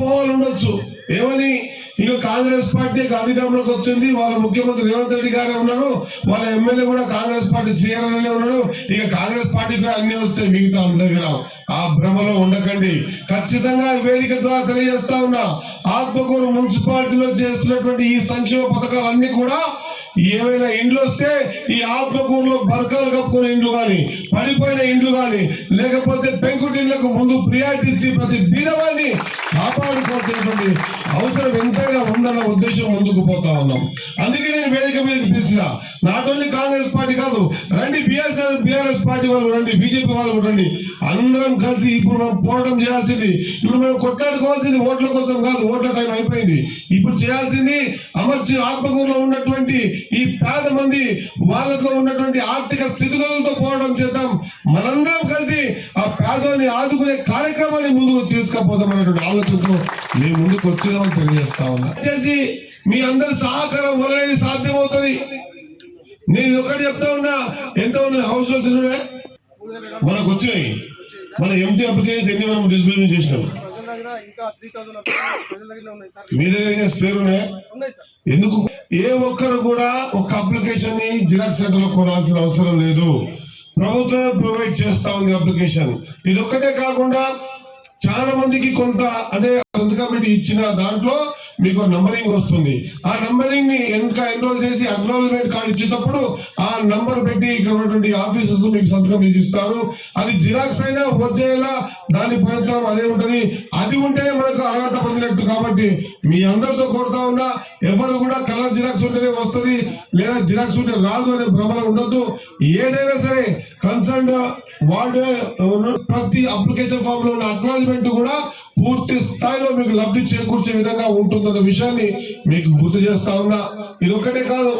అపోహలు ఉండొచ్చు. ఏమని? ఇక కాంగ్రెస్ పార్టీ అధికారంలోకి వచ్చింది. వాళ్ళ ముఖ్యమంత్రి రేవంత్ రెడ్డి గారే ఉన్నాడు. వాళ్ళ ఎమ్మెల్యే కూడా కాంగ్రెస్ పార్టీ సీఆర్ అనే ఉన్నాడు. ఇక కాంగ్రెస్ పార్టీకి అన్ని వస్తాయి మిగతా అందరికీ దగ్గర ఆ భ్రమలో ఉండకండి. ఖచ్చితంగా వేదిక ద్వారా తెలియజేస్తా ఉన్నా. ఆత్మకూరు మున్సిపాలిటీలో చేస్తున్నటువంటి ఈ సంక్షేమ పథకాలన్నీ కూడా ఏవైనా ఇండ్లు వస్తే ఈ ఆత్మకూరులో బరకాలు కప్పుకునే ఇండ్లు కానీ పడిపోయిన ఇండ్లు కానీ లేకపోతే పెంకుటిండ్లకు ముందు ప్రియారిటీ ఇచ్చి ప్రతి బీదవాడిని కాపాడుకోవాల్సినటువంటి అవసరం ఎంతైనా ఉందన్న ఉద్దేశం ముందుకు పోతా ఉన్నాం. అందుకే నేను వేదిక మీద పిలిచిన నాట్ ఓన్లీ కాంగ్రెస్ పార్టీ కాదు రండి బిఎస్ఆర్ బిఆర్ఎస్ పార్టీ వాళ్ళు రండి బీజేపీ వాళ్ళు కూడా రండి. అందరం కలిసి ఇప్పుడు మనం పోరాటం చేయాల్సింది. ఇప్పుడు మేము కొట్లాడుకోవాల్సింది ఓట్ల కోసం కాదు ఓట్ల టైం అయిపోయింది. ఇప్పుడు చేయాల్సింది అమర్చి ఆత్మకూరులో ఉన్నటువంటి ఈ పేద మంది వాళ్ళతో ఉన్నటువంటి ఆర్థిక స్థితిగతులతో పోరాటం చేద్దాం. మనందరం కలిసి ఆ పేదోని ఆదుకునే కార్యక్రమాన్ని ముందుకు తీసుకుపోదాం అనేటువంటి ఆలోచనతో మేము ముందుకు వచ్చినామని తెలియజేస్తా ఉన్నా. చేసి మీ అందరి సహకారం వలన సాధ్యమవుతుంది. నేను ఒకటి చెప్తా ఉన్నా ఎంత ఉంది హౌస్ హోల్డ్స్ మనకు వచ్చినాయి మన ఎంటీ అప్లికేషన్స్ ఎన్ని మనం డిస్ప్లే చేసినాం. మీ దగ్గర ఇంకా స్పేర్ ఉన్నాయా? ఎందుకు? ఏ ఒక్కరు కూడా ఒక అప్లికేషన్ని జిరాక్స్ సెంటర్లో కొనాల్సిన అవసరం లేదు. ప్రభుత్వం ప్రొవైడ్ చేస్తా ఉంది అప్లికేషన్. ఇది ఒక్కటే కాకుండా చాలా మందికి కొంత అనే సంతకం పెట్టి ఇచ్చిన దాంట్లో మీకు నంబరింగ్ వస్తుంది. ఆ నంబరింగ్ని ఇంకా ఎన్రోల్ చేసి అక్నాలజ్మెంట్ కార్డు ఇచ్చేటప్పుడు ఆ నంబర్ పెట్టి ఇక్కడ ఉన్నటువంటి ఆఫీసర్స్ మీకు సంతకం ఇస్తారు అది జిరాక్స్ అయినా వచ్చేలా దాని ఫలితం అదే ఉంటది. అది ఉంటేనే మనకు అర్హత పొందినట్టు కాబట్టి మీ అందరితో కోరుతా ఉన్నా ఎవరు కూడా కలర్ జిరాక్స్ ఉంటేనే వస్తుంది లేదా జిరాక్స్ ఉంటే రాదు అనే భ్రమలు ఉండొద్దు. ఏదైనా సరే అండ్ వార్డు ప్రతి అప్లికేషన్ ఫామ్లో ఉన్న అక్నాలజ్మెంట్ కూడా పూర్తి స్థాయిలో మీకు లబ్ధి చేకూర్చే విధంగా ఉంటుందన్న విషయాన్ని మీకు గుర్తు చేస్తా ఉన్నా. ఇది ఒక్కటే కాదు.